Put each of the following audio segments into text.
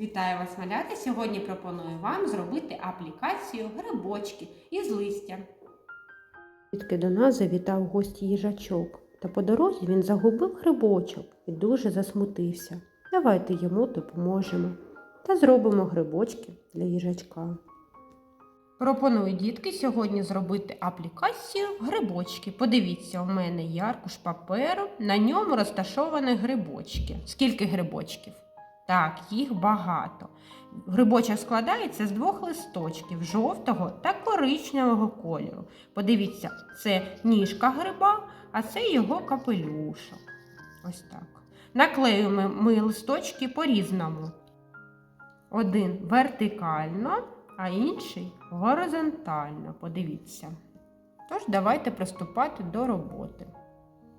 Вітаю вас, малята! Сьогодні пропоную вам зробити аплікацію грибочки із листя. Звідки до нас завітав гості їжачок, та по дорозі він загубив грибочок і дуже засмутився. Давайте йому допоможемо та зробимо грибочки для їжачка. Пропоную дітки сьогодні зробити аплікацію грибочки. Подивіться, у мене є аркуш паперу, на ньому розташовані грибочки. Скільки грибочків? Так, їх багато. Грибочок складається з двох листочків жовтого та коричневого кольору. Подивіться, це ніжка гриба, а це його капелюшок. Ось так. Наклеюємо ми листочки по-різному. Один вертикально, а інший горизонтально. Подивіться. Тож, давайте приступати до роботи.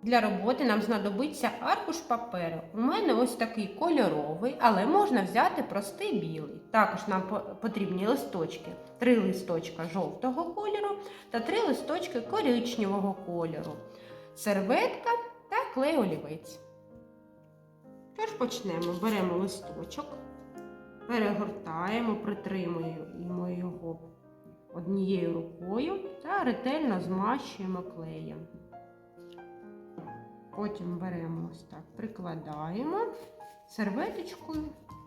Для роботи нам знадобиться аркуш паперу. У мене ось такий кольоровий, але можна взяти простий білий. Також нам потрібні листочки. Три листочка жовтого кольору та три листочки коричневого кольору, серветка та клей олівець. Тож почнемо. Беремо листочок, перегортаємо, притримуємо його однією рукою та ретельно змащуємо клеєм. Потім беремо ось так, прикладаємо, серветочкою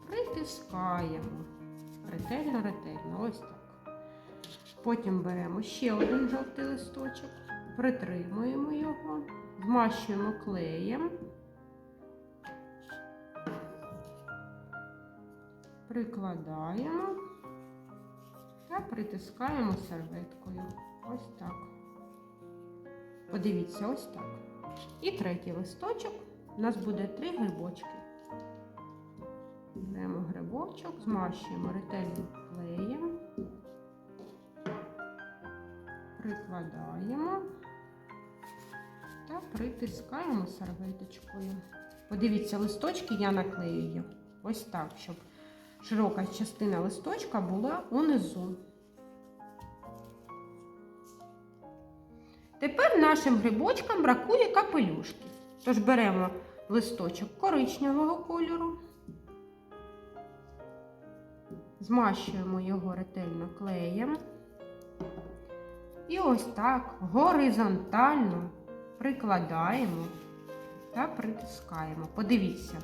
притискаємо. Ретельно, ретельно, ось так. Потім беремо ще один жовтий листочок, притримуємо його, змащуємо клеєм. Прикладаємо та притискаємо серветкою. Ось так. Подивіться, ось так. І третій листочок. У нас буде три грибочки. Беремо грибочок, змащуємо ретельно клеєм, прикладаємо та притискаємо серветочкою. Подивіться, листочки я наклеюю ось так, щоб широка частина листочка була унизу. Тепер нашим грибочкам бракує капелюшки. Тож беремо листочок коричневого кольору, змащуємо його ретельно клеєм. І ось так горизонтально прикладаємо та притискаємо. Подивіться.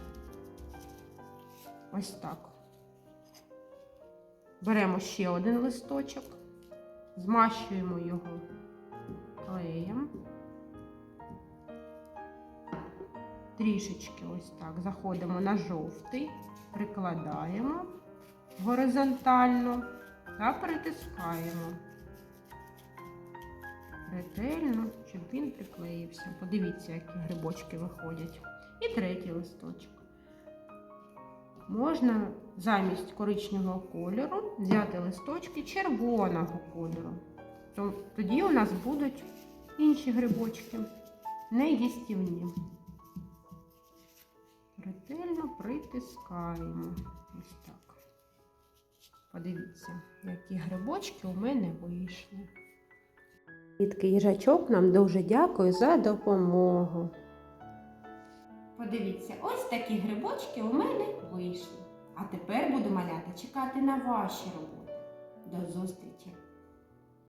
Ось так. Беремо ще один листочок, змащуємо його Трішечки ось так заходимо на жовтий, прикладаємо горизонтально та притискаємо. Ретельно, щоб він приклеївся. Подивіться, які грибочки виходять. І третій листочок. Можна замість коричневого кольору взяти листочки червоного кольору. Тоді у нас будуть інші грибочки, неїстівні. Ретельно притискаємо. Ось так. Подивіться, які грибочки у мене вийшли. Дітки їжачок нам дуже дякує за допомогу. Подивіться, ось такі грибочки у мене вийшли. А тепер буду малята чекати на ваші роботи. До зустрічі!